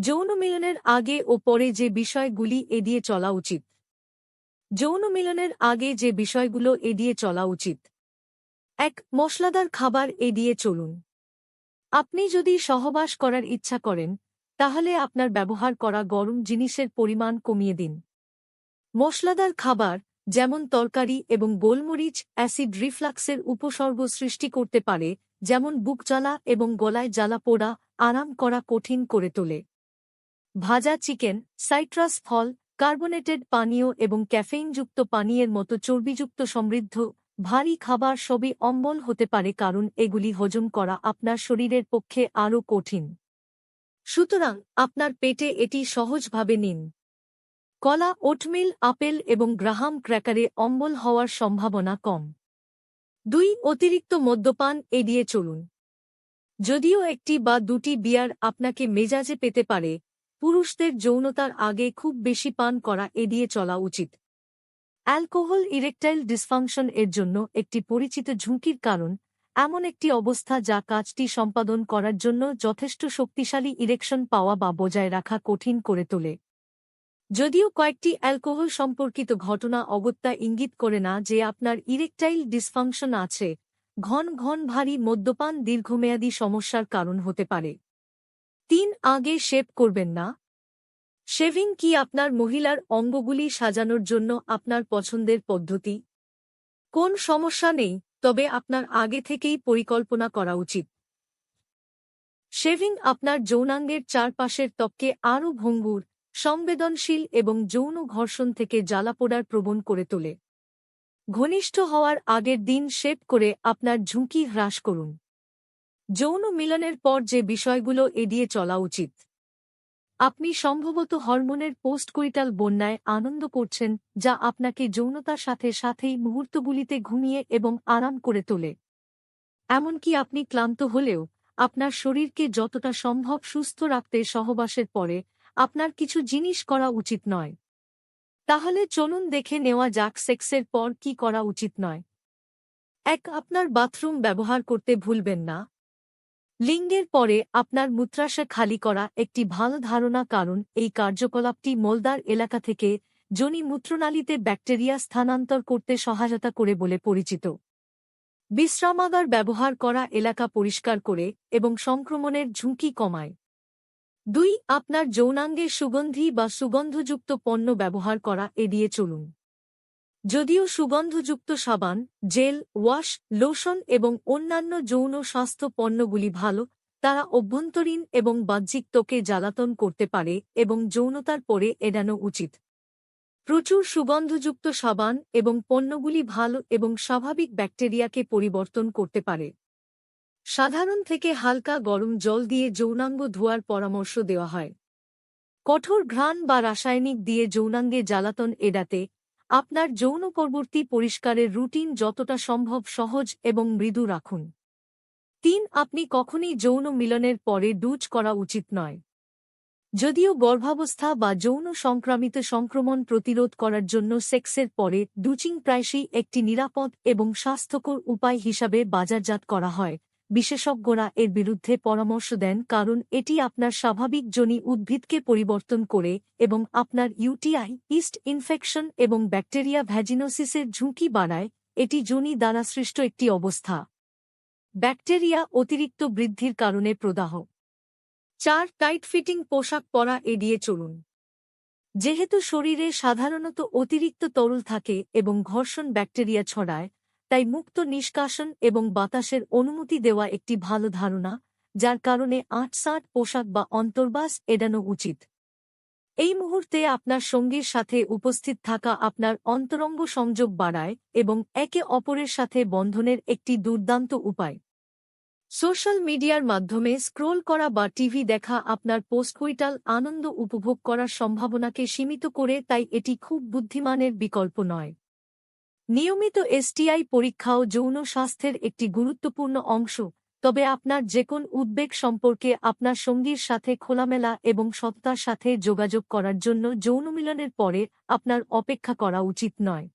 যৌন মিলনের আগে ও পরে যে বিষয়গুলি এড়িয়ে চলা উচিত। যৌন মিলনের আগে যে বিষয়গুলো এড়িয়ে চলা উচিত। এক, মশলাদার খাবার এড়িয়ে চলুন। আপনি যদি সহবাস করার ইচ্ছা করেন, তাহলে আপনার ব্যবহার করা গরম জিনিসের পরিমাণ কমিয়ে দিন। মশলাদার খাবার, যেমন তরকারি এবং গোলমরিচ, অ্যাসিড রিফ্লাক্সের উপসর্গ সৃষ্টি করতে পারে, যেমন বুক জ্বালা এবং গলায় জ্বালা পোড়া, আরাম করা কঠিন করে তোলে। ভাজা চিকেন, সাইট্রাস ফল, কার্বোনেটেড পানীয় এবং ক্যাফেইনযুক্ত পানীয়ের মতো চর্বিযুক্ত সমৃদ্ধ, ভারী খাবার সবই অম্বল হতে পারে কারণ এগুলি হজম করা আপনার শরীরের পক্ষে আরও কঠিন। সুতরাং, আপনার পেটে এটি সহজভাবে নিন। কলা, ওটমিল, আপেল এবং গ্রাহাম ক্র্যাকারে অম্বল হওয়ার সম্ভাবনা কম। দুই, অতিরিক্ত মদ্যপান এড়িয়ে চলুন। যদিও একটি বা দুটি বিয়ার আপনাকে মেজাজে পেতে পারে পুরুষদের যৌনতার আগে খুব বেশি পান করা এড়িয়ে চলা উচিত। অ্যালকোহল ইরেকটাইল ডিসফাংশন এর জন্য একটি পরিচিত ঝুঁকির কারণ, এমন একটি অবস্থা যা কাজটি সম্পাদন করার জন্য যথেষ্ট শক্তিশালী ইরেকশন পাওয়া বা বজায় রাখা কঠিন করে তোলে। যদিও কয়েকটি অ্যালকোহল সম্পর্কিত ঘটনা অগত্যা ইঙ্গিত করে না যে আপনার ইরেকটাইল ডিসফাংশন আছে, ঘন ঘন ভারী মদ্যপান দীর্ঘমেয়াদী সমস্যার কারণ হতে পারে। তিন আগে শেভ করবেন না। শেভিং কি আপনার মহিলার অঙ্গগুলি সাজানোর জন্য আপনার পছন্দের পদ্ধতি? কোন সমস্যা নেই, তবে আপনার আগে থেকেই পরিকল্পনা করা উচিত। শেভিং আপনার যৌনাঙ্গের চারপাশের ত্বককে আরও ভঙ্গুর, সংবেদনশীল এবং যৌন ঘর্ষণ থেকে জ্বালাপোড়ার প্রবণ করে তোলে। ঘনিষ্ঠ হওয়ার আগের দিন শেভ করে আপনার ঝুঁকি হ্রাস করুন। যৌন মিলনের পর যে বিষয়গুলো এড়িয়ে চলা উচিত। আপনি সম্ভবত হরমোনের পোস্ট পোস্টকৈটাল বন্যায় আনন্দ করছেন, যা আপনাকে যৌনতার সাথে সাথেই মুহূর্তগুলিতে ঘুমিয়ে এবং আরাম করে তোলে। এমনকি আপনি ক্লান্ত হলেও, আপনার শরীরকে যতটা সম্ভব সুস্থ রাখতে সহবাসের পরে, আপনার কিছু জিনিস করা উচিত নয়। তাহলে চলুন দেখে নেওয়া যাক সেক্সের পর কি করা উচিত নয়। এক, আপনার বাথরুম ব্যবহার করতে ভুলবেন না। লিঙ্গের পরে আপনার মূত্রাশয় খালি করা একটি ভালো ধারণা কারণ এই কার্যকলাপটি মোলদার এলাকা থেকে জনি মূত্রনালীতে ব্যাকটেরিয়া স্থানান্তর করতে সহায়তা করে বলে পরিচিত। বিশ্রামাগার ব্যবহার করা এলাকা পরিষ্কার করে এবং সংক্রমণের ঝুঁকি কমায়। দুই, আপনার যৌনাঙ্গে সুগন্ধি বা সুগন্ধযুক্ত পণ্য ব্যবহার করা এড়িয়ে চলুন। যদিও সুগন্ধযুক্ত সাবান, জেল, ওয়াশ, লোশন এবং অন্যান্য যৌন স্বাস্থ্য পণ্যগুলি ভালো, তারা অভ্যন্তরীণ এবং বাহ্যিক ত্বকে জ্বালাতন করতে পারে এবং যৌনতার পরে এড়ানো উচিত। প্রচুর সুগন্ধযুক্ত সাবান এবং পণ্যগুলি ভালো এবং স্বাভাবিক ব্যাকটেরিয়াকে পরিবর্তন করতে পারে। সাধারণ থেকে হালকা গরম জল দিয়ে যৌনাঙ্গ ধোয়ার পরামর্শ দেওয়া হয়। কঠোর ঘ্রাণ বা রাসায়নিক দিয়ে যৌনাঙ্গে জ্বালাতন এড়াতে আপনার যৌন পরবর্তী পরিষ্কারের রুটিন যতটা সম্ভব সহজ এবং মৃদু রাখুন। তিন, আপনি কখনই যৌন মিলনের পরে ডুচ করা উচিত নয়। যদিও গর্ভাবস্থা বা যৌন সংক্রামিত সংক্রমণ প্রতিরোধ করার জন্য সেক্সের পরে ডুচিং প্রায়শই একটি নিরাপদ এবং স্বাস্থ্যকর উপায় হিসাবে বাজারজাত করা হয় বিশেষজ্ঞরা এর বিরুদ্ধে পরামর্শ দেন কারণ এটি আপনার স্বাভাবিক জনি উদ্ভিদকে পরিবর্তন করে এবং আপনার ইউটিআই, ইস্ট ইনফেকশন এবং ব্যাকটেরিয়া ভ্যাজিনোসিসের ঝুঁকি বাড়ায়, এটি জনি দ্বারা সৃষ্ট একটি অবস্থা। ব্যাকটেরিয়া অতিরিক্ত বৃদ্ধির কারণে প্রদাহ। চার, টাইট ফিটিং পোশাক পরা এড়িয়ে চলুন। যেহেতু শরীরে সাধারণত অতিরিক্ত তরল থাকে এবং ঘর্ষণ ব্যাকটেরিয়া ছড়ায় তাই মুক্ত নিষ্কাশন এবং বাতাসের অনুমতি দেওয়া একটি ভালো ধারণা, যার কারণে আটসাট পোশাক বা অন্তর্বাস এড়ানো উচিত। এই মুহূর্তে আপনার সঙ্গীর সাথে উপস্থিত থাকা আপনার অন্তরঙ্গ সংযোগ বাড়ায় এবং একে অপরের সাথে বন্ধনের একটি দুর্দান্ত উপায়। সোশ্যাল মিডিয়ার মাধ্যমে স্ক্রোল করা বা টিভি দেখা আপনার পোস্টকুইটাল আনন্দ উপভোগ করার সম্ভাবনাকে সীমিত করে, তাই এটি খুব বুদ্ধিমানের বিকল্প নয়। নিয়মিত এসটিআই পরীক্ষাও যৌন স্বাস্থ্যের একটি গুরুত্বপূর্ণ অংশ, তবে আপনার যে কোন উদ্বেগ সম্পর্কে আপনার সঙ্গীর সাথে খোলামেলা এবং সত্তার সাথে যোগাযোগ করার জন্য যৌনমিলনের পরে আপনার অপেক্ষা করা উচিত নয়।